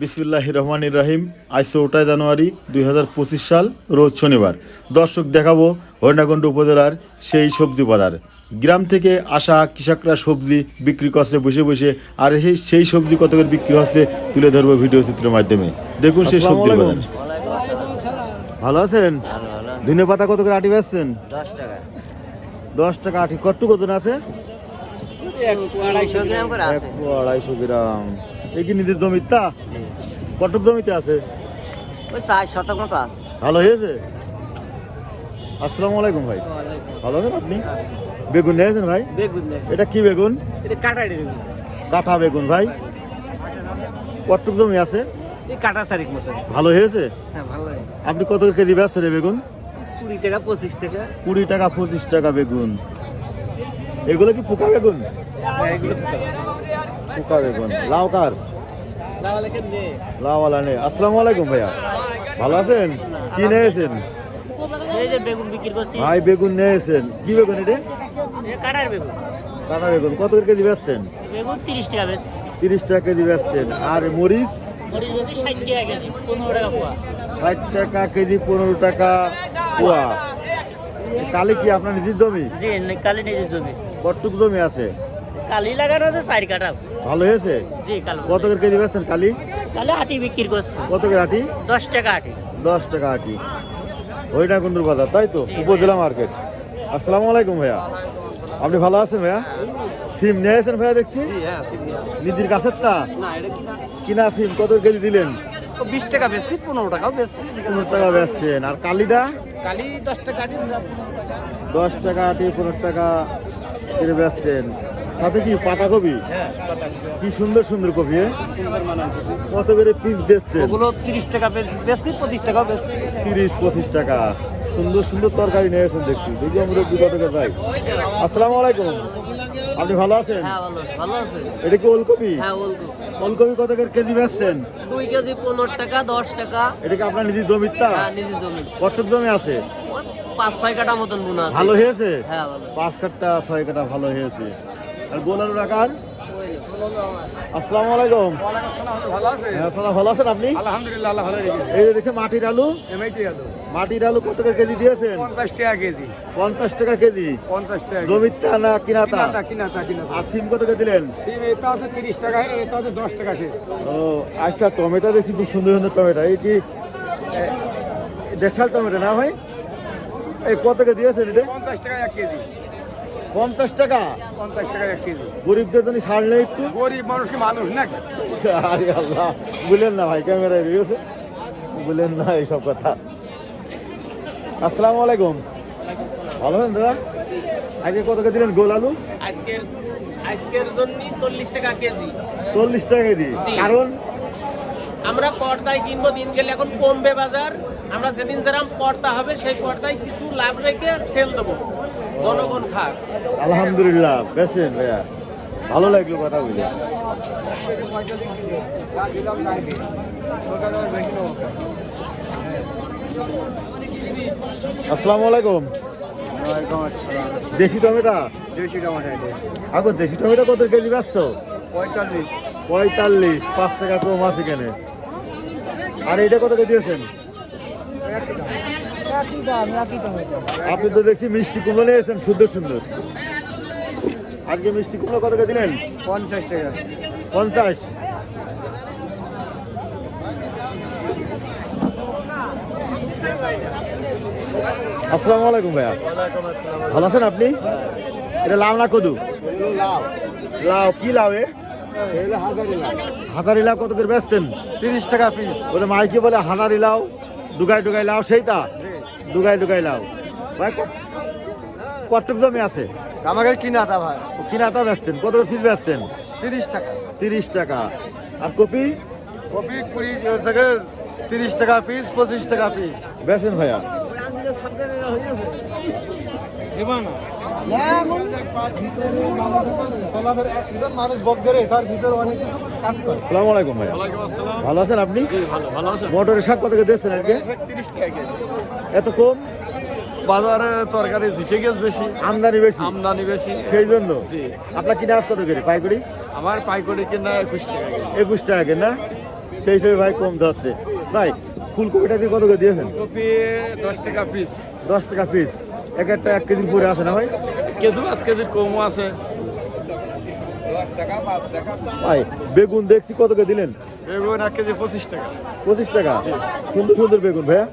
বিসমিল্লাহ রহমানির রাহিম। আজ চৌঠা জানুয়ারি দুই হাজার পঁচিশ সাল রোজ শনিবার। দর্শক দেখাবো হরিণাকুণ্ড উপজেলার সেই সবজি বাজার। গ্রাম থেকে আসা কৃষকরা সবজি বিক্রি করছে বসে বসে আর সেই সেই সবজি কত করে বিক্রি হচ্ছে তুলে ধরবো ভিডিও চিত্রের মাধ্যমে। দেখুন সেই সবজি বাজার। ভালো আছেন? ধনে পাতা কত করে আটি বেচছেন? দশ টাকা। দশ টাকা আটি। কট্টু কত আছে? আড়াইশো গ্রাম করে আছে। এক আড়াইশো গ্রাম। এই কি নিজের জমিটা জমিতে আছে? ওই চার শতক মতো আছে। ভালো হয়েছে? আসসালামু আলাইকুম ভাই। ভালো আছেন আপনি? বেগুন নিয়েছেন ভাই? বেগুন এটা কি বেগুন? এটা কাটাই বেগুন। কাঠা বেগুন ভাই। কটক জমি আছে? এই কাটা তারিখ মতো। ভালো হয়েছে? হ্যাঁ ভালো আপনি কত কেজি বেচছেন বেগুন? কুড়ি টাকা পঁচিশ টাকা। কুড়ি টাকা পঁচিশ টাকা বেগুন। এগুলো কি পোকা বেগুন? হ্যাঁ, পোকা বেগুন। লাউ কার? নেই আসসালামু আলাইকুম ভাইয়া। ভালো আছেন? কি নিয়েছেন? ভাই বেগুন নিয়েছেন। কি বেগুন এটা? কাটার বেগুন। কাটা বেগুন। কত করে কেজি বেচছেন? বেগুন তিরিশ টাকা বেশ তিরিশ টাকা কেজি বেচছেন। আর মরিচ? ষাট টাকা কেজি পনেরো টাকা পোয়া। কালি কি আপনার নিজের জমি? কালি নিজের জমি। কটুক জমি আছে? কালি লাগানো আছে চার কাটা ভালো হয়েছে? জি কালো কত করে কেজি বেচছেন কালি? কালি হাটি বিক্রি করছি। কত করে আটি? দশ টাকা হাটি দশ টাকা আটি। ওইটা কুন্দুর বাজার তাই তো? উপজেলা মার্কেট। আসসালামু আলাইকুম ভাইয়া। আপনি ভালো আছেন ভাইয়া? সিম নিয়েছেন ভাইয়া দেখছি? হ্যাঁ নিজের কাছের তা? না কিনা? সিম কত কেজি দিলেন? বিশ টাকা বেশি পনেরো টাকাও বেশি পনেরো টাকা বেচছেন। আর কালিটা? কালি দশ টাকা আটি দশ টাকা আটি পনেরো টাকা করে বেচছেন। সাথে কি পাতাকপি? হ্যাঁ কি সুন্দর সুন্দর কপি কত করে পিস দিচ্ছেন ওগুলো তিরিশ টাকা বেশি পঁচিশ টাকাও বেশি তিরিশ পঁচিশ টাকা। সুন্দর সুন্দর তরকারি নিয়েছেন দেখছি। দেখি আমরা দু কত যাই আসসালামু আলাইকুম। আপনি ভালো আছেন? হ্যাঁ এটা কি ওলকপি? হ্যাঁ ওলকপি। কত করে কেজি বেচছেন? দুই কেজি পনেরো টাকা দশ টাকা। এটা কি আপনার নিজের জমিটা হ্যাঁ নিজের জমি। কটক জমি আছে? পাঁচ ছয় কাটা মতন বোনা ভালো হয়েছে? হ্যাঁ পাঁচ কাঠটা ছয় কাঠা ভালো হয়েছে। আর বোলারু রাখার আসসালামু আলাইকুম। ভালো হ্যাঁ ভালো আছেন আপনি? আলহামদুলিল্লাহ ভালো এই যে দেখছে মাটির আলু? আলু। মাটির আলু কত করে কেজি দিয়েছেন? পঞ্চাশ টাকা কেজি। পঞ্চাশ টাকা কেজি। পঞ্চাশ টাকা কেজি। জমিটা না কিনাতা? কিনাতা আর সিম কত করে দিলেন? সিম এটা আছে তিরিশ টাকা এটা আছে দশ টাকা সে ও আচ্ছা টমেটো দেখছি খুব সুন্দর সুন্দর টমেটো। এই কি দেশাল টমেটো না ভাই? এই কত করে দিয়েছেন এটা? পঞ্চাশ টাকা এক কেজি। পঞ্চাশ টাকা? পঞ্চাশ টাকা এক কেজি। গরিবদের জন্য ছাড় নেই একটু? গরিব মানুষ কি মানুষ নাকি? আরে আল্লাহ বলেন না ভাই ক্যামেরায় রয়েছে বলেন না এইসব কথা। আসসালামু আলাইকুম। ভালো আছেন দাদা? আজকে কত করে দিলেন গোল আলু? আজকের আজকের জন্য চল্লিশ টাকা কেজি। চল্লিশ টাকা কেজি। কারণ? আমরা পর্দায় কিনবো দিন গেলে এখন কমবে বাজার। আমরা যেদিন যেরাম পর্দা হবে সেই পর্দায় কিছু লাভ রেখে সেল দেবো। জনগণ খাক। আলহামদুলিল্লাহ বেছেন ভাইয়া। ভালো লাগল কথা বলে। আসসালামু আলাইকুম। দেশি টমেটো? দেশি টমাটো এখন দেশি টমেটো কত কেজি ব্যস্ত পঁয়তাল্লিশ। পঁয়তাল্লিশ পাঁচ টাকা কম আছে কেনে। আর এটা কত কেজি দিয়েছেন একই দাম একই টমেটো আপনি তো দেখছি মিষ্টি কুমড়ো নিয়েছেন সুন্দর সুন্দর। আজকে মিষ্টি কুমড়ো কত করে দিলেন? পঞ্চাশ টাকা। পঞ্চাশ। আসসালামু আলাইকুম ভাইয়া। ভালো আছেন আপনি? এটা লাউ না কদু? লাউ। কি লাউ এ? হাজারি লাউ কত করে বেচছেন? তিরিশ টাকা পিস ওটা মাইকে বলে হাজারি লাউ ডুগাই ডুগাই লাউ সেইটা? ডুগাই ডুগাই লাউ ভাই কটক জমি আছে? আমাকে কিনাতা ভাই। কিনা তা বেচছেন কত করে পিস বেচছেন তিরিশ টাকা। তিরিশ টাকা। আর কপি? কপি কুড়ি থেকে তিরিশ টাকা পিস পঁচিশ টাকা পিস বেচেন ভাইয়া। ওনাদের একজন মানুষ বক তার ভিতরে অনেক কাজ করে। আসসালামু আলাইকুম ভাই ভালো আছেন আপনি? ভালো আছেন। মটরের শাক কত করে দিয়েছেন আজকে? তিরিশ টাকা এত কম? বাজারে তরকারি জিটে গেছে বেশি। আমদানি বেশি? আমদানি বেশি। সেই জন্য? আপনার কিনা কত করে পাইকড়ি আমার পাইকারি কিনা একুশ টাকা একুশ টাকা না? সেই হিসেবে ভাই কম ধরছে ভাই ফুলকপিটা কি কত করে দিয়েছেন? কপি দশ টাকা পিস দশ টাকা পিস এক একটা এক কেজি পরে আছে না ভাই? কেজি পাঁচ কেজির কমও আছে। ভাই বেগুন দেখছি কত করে দিলেন? বেগুন এক কেজি পঁচিশ টাকা। পঁচিশ টাকা। সুন্দর সুন্দর বেগুন ভাইয়া।